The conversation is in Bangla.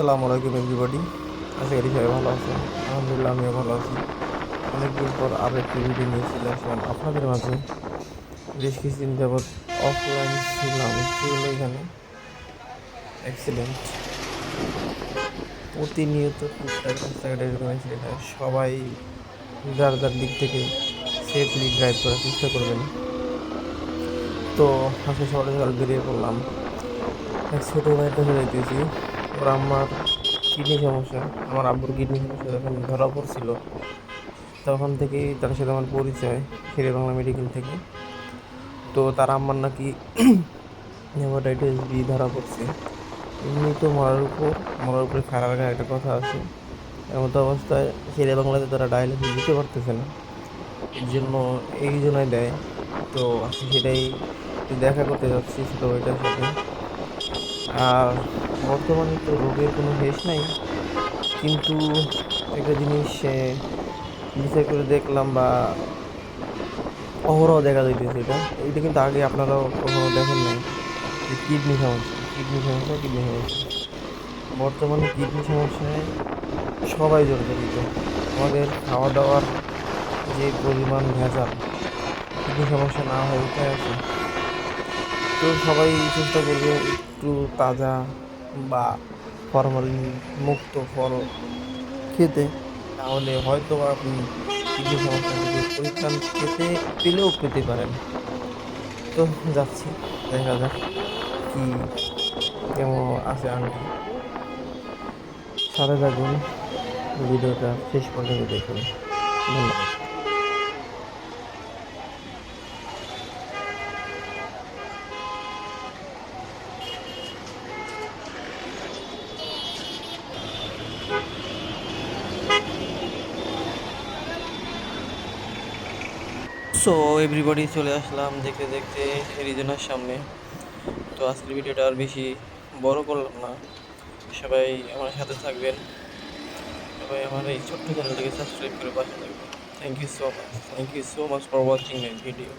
আসসালামু আলাইকুম এভরিবডি আশা করি সবাই ভালো আছেন। আলহামদুলিল্লাহ, আমিও ভালো আছি। অনেকদিন পর আরও একটি ভিডিও নিয়ে চলে আসলাম আপনাদের মাঝে। বেশ কিছুদিন যাবৎ অফলাইন ছিলাম ছিল এখানে। অ্যাক্সিডেন্ট প্রতিনিয়ত টুকটাক রাস্তাঘাটে এরকম অ্যাক্সিডেন্ট হয়। সবাই যার যার দিক থেকে সেফলি ড্রাইভ করার চেষ্টা করবেন। তো আজকে সকালে সকাল বেরিয়ে পড়লাম। এক ছোটো ভাইয়ের কাছে যাইতেছি। ওর আমার কিডনি সমস্যা, আমার আব্বুর কিডনি সমস্যা যখন ধরা পড়ছিল, তখন থেকেই তার সাথে আমার পরিচয় শেরে বাংলা মেডিকেল থেকে। তো তার আম্মার নাকি হেপাটাইটিস বি ধরা পড়ছে। এমনি তো মরার উপর, মরার উপরে খারাপ একটা কথা আছে। এমতো অবস্থায় শেরে বাংলাতে তারা ডায়ালিসিস দিতে পারতেছে না। এর জন্য এই জন্যই দেয়। তো সেটাই দেখা করতে যাচ্ছি ছোটো ভাইটার সাথে। আর বর্তমানে তো রোগের কোনো শেষ নাই। কিন্তু একটা জিনিস বিচার করে দেখলাম বা অহরহ দেখা যাইতেছে এটা। এইটা কিন্তু আগে আপনারাও কখনো দেখেন নাই যে কিডনি সমস্যা। কিডনি সমস্যা কিডনি সমস্যা। বর্তমানে কিডনি সমস্যায় সবাই জর্জরিত। আমাদের খাওয়া দাওয়ার যে পরিমাণ ভেজাল, কিডনি সমস্যা না হয়ে উঠে আছে। তো সবাই চেষ্টা করবে একটু তাজা বা ফরমালিন মুক্ত ফল খেতে, তাহলে হয়তো আপনি কিডনি সমস্যা থেকে পরিত্রাণ পেতে পেলেও পেতে পারেন। তো যাচ্ছি, দেখা যাক কি কেমন আছে আন্টি। সাথে থাকুন, ভিডিওটা শেষ পর্যন্ত দেখুন। ধন্যবাদ। সো এভরিবডি চলে আসলাম দেখতে দেখতে এরিজোনার সামনে। তো আজকের ভিডিওটা আর বেশি বড় করলাম না। সবাই আমার সাথে থাকবেন। সবাই আমার এই ছোট্ট চ্যানেলটাকে সাবস্ক্রাইব করে পাশে থাকবেন। Thank you so much thank you so much for watching my video